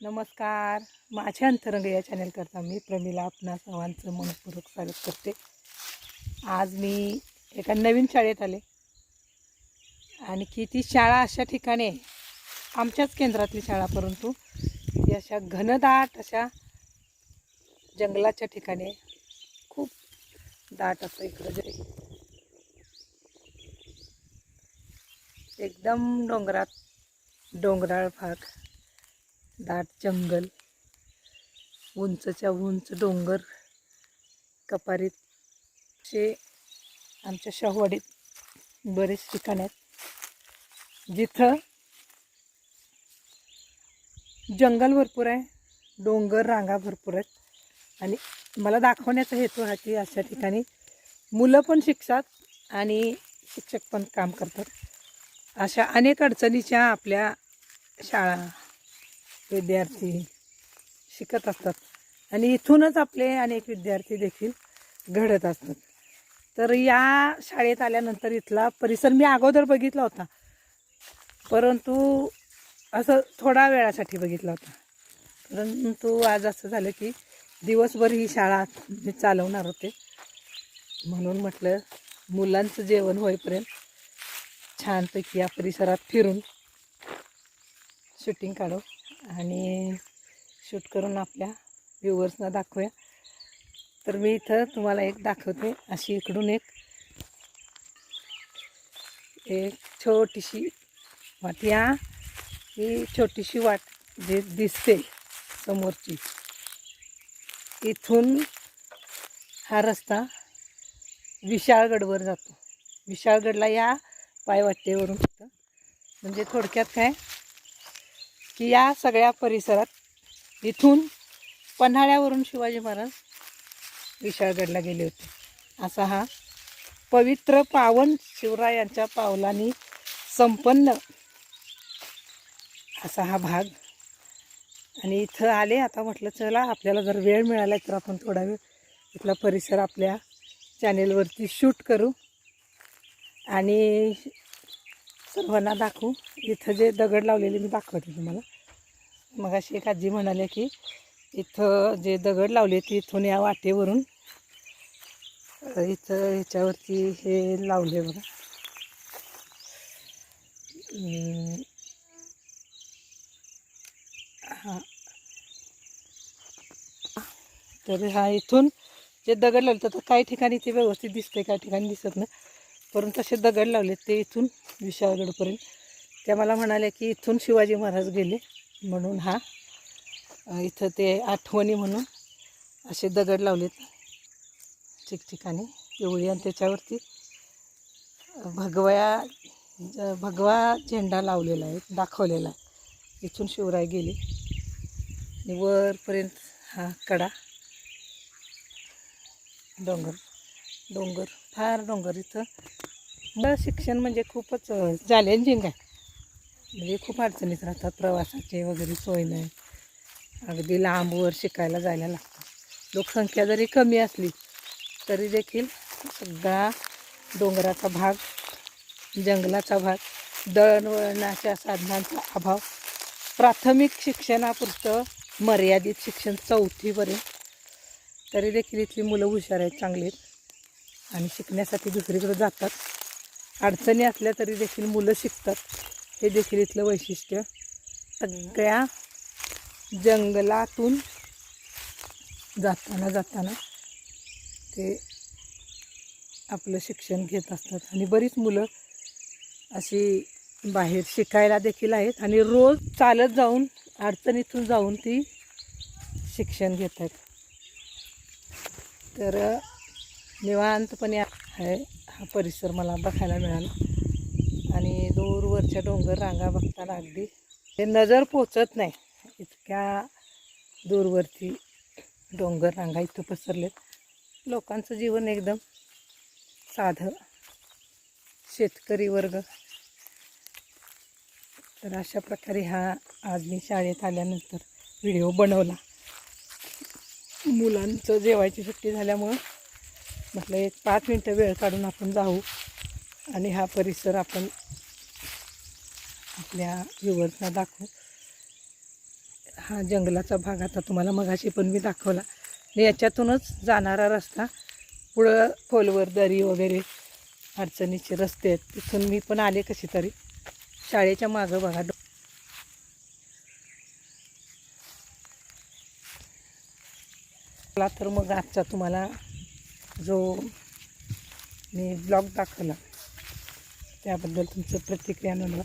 नमस्कार. माझ्या अंतरंग या चॅनल करता मी प्रमिला आपणा सर्वांचं मनपूर्वक स्वागत करते. आज मी एका नवीन शाळेत आले. आणि की ती शाळा अशा ठिकाणी आमच्याच केंद्रातली शाळा परंतु ती अशा घनदाट अशा जंगलाच्या ठिकाणी खूप दाट असं इकडं जरी एकदम डोंगरात डोंगराळ भाग. दाट जंगल उंचच्या उंच डोंगर कपारीत असे आमच्या शाहूवाडीत बरेच ठिकाण आहेत. जिथं जंगल भरपूर आहे डोंगर रांगा भरपूर आहेत. आणि मला दाखवण्याचा हेतू हा की अशा ठिकाणी मुलं पण शिकतात आणि शिक्षक पण काम करतात. अशा अनेक अडचणीच्या आपल्या शाळा विद्यार्थी शिकत असतात. आणि इथूनच आपले अनेक विद्यार्थी देखील घडत असतात. तर या शाळेत आल्यानंतर इथला परिसर मी अगोदर बघितला होता. परंतु असं थोडा वेळासाठी बघितला होता. परंतु आज असं झालं की दिवसभर ही शाळा मी चालवणार होते. म्हणून म्हटलं मुलांचं जेवण होईपर्यंत छानपैकी या परिसरात फिरून शूटिंग काढू. आणि शूट करून आपल्या व्ह्युअर्सना दाखवूया. तर मी इथं तुम्हाला एक दाखवते अशी इकडून एक एक छोटीशी वाट. या ही छोटीशी वाट जे दिसते समोरची. इथून हा रस्ता विशाळगडवर जातो. विशाळगडला या पायवाटेवरून म्हणजे थोडक्यात काय? की या सगळ्या परिसरात इथून पन्हाळ्यावरून शिवाजी महाराज विशाळगडला गेले होते. असा हा पवित्र पावन शिवरायांच्या पावलांनी संपन्न असा हा भाग. आणि इथं आले आता म्हटलं चला आपल्याला जर वेळ मिळाला तर आपण थोडा वेळ इथला परिसर आपल्या चॅनेलवरती शूट करू. आणि सर्वांना दाखवू. इथं जे दगड लावलेले मी दाखवते तुम्हाला. मग अशी एक आजी म्हणाले की इथं जे दगड लावले ते इथून या वाटेवरून इथं ह्याच्यावरती हे लावले बघा. हां. तर हा इथून जे दगड लावले तर काही ठिकाणी ते व्यवस्थित दिसते काही ठिकाणी दिसत नाही. परंतु तसे दगड लावले ते इथून विशाळगडपर्यंत. त्या मला म्हणाल्या की इथून शिवाजी महाराज गेले म्हणून हा इथं ते आठवणी म्हणून असे दगड लावलेत. ठिकठिकाणी एवढी आणि त्याच्यावरती भगव्या भगवा झेंडा लावलेला आहे दाखवलेला आहे. इथून शिवराय गेले. आणि वरपर्यंत हा कडा. डोंगर. डोंगर. फार डोंगर. इथं बरं शिक्षण म्हणजे खूपच चॅलेंजिंग आहे म्हणजे खूप अडचणीत राहतात प्रवासाचे वगैरे सोय नाही. अगदी लांबवर शिकायला जायला लागतं. लोकसंख्या जरी कमी असली तरी देखील सगळा डोंगराचा भाग जंगलाचा भाग दळणवळणाच्या साधनांचा अभाव प्राथमिक शिक्षणापुरतं मर्यादित शिक्षण चौथीपर्यंत तरी देखील इथली मुलं हुशार आहेत चांगली आहेत. आणि शिकण्यासाठी दुसरीकडे जातात. अडचणी असल्या तरी देखील मुलं शिकतात. हे देखील इथलं वैशिष्ट्य. सगळ्या जंगलातून जाताना जाताना ते आपलं शिक्षण घेत असतात. आणि बरीच मुलं अशी बाहेर शिकायला देखील आहेत आणि रोज चालत जाऊन अडचणीतून जाऊन ती शिक्षण घेत आहेत तर निवांतपणे आहे. हा परिसर मला बघायला मिळाला. आणि दूरवरच्या डोंगर रांगा बघताना अगदी ते नजर पोचत नाही. इतक्या दूरवरती डोंगर रांगा इथं पसरलेत. लोकांचं जीवन एकदम साधं शेतकरी वर्ग. तर अशा प्रकारे हा आज मी शाळेत आल्यानंतर व्हिडिओ बनवला. मुलांचं जेवायची सुट्टी झाल्यामुळं म्हटलं एक पाच मिनटं वेळ काढून आपण जाऊ आणि हा परिसर आपण आपल्या व्ह्युअर्सना दाखवू. हा जंगलाचा भाग आता तुम्हाला मगाशी पण मी दाखवला. आणि याच्यातूनच जाणारा रस्ता पुढं खोलवर दरी वगैरे अडचणीचे रस्ते आहेत. तिथून मी पण आले कशी तरी. शाळेच्या मागं बघा. डो- तर मग आजचा तुम्हाला जो मी ब्लॉग दाखवला त्याबद्दल तुमचं प्रतिक्रिया नोंदवा.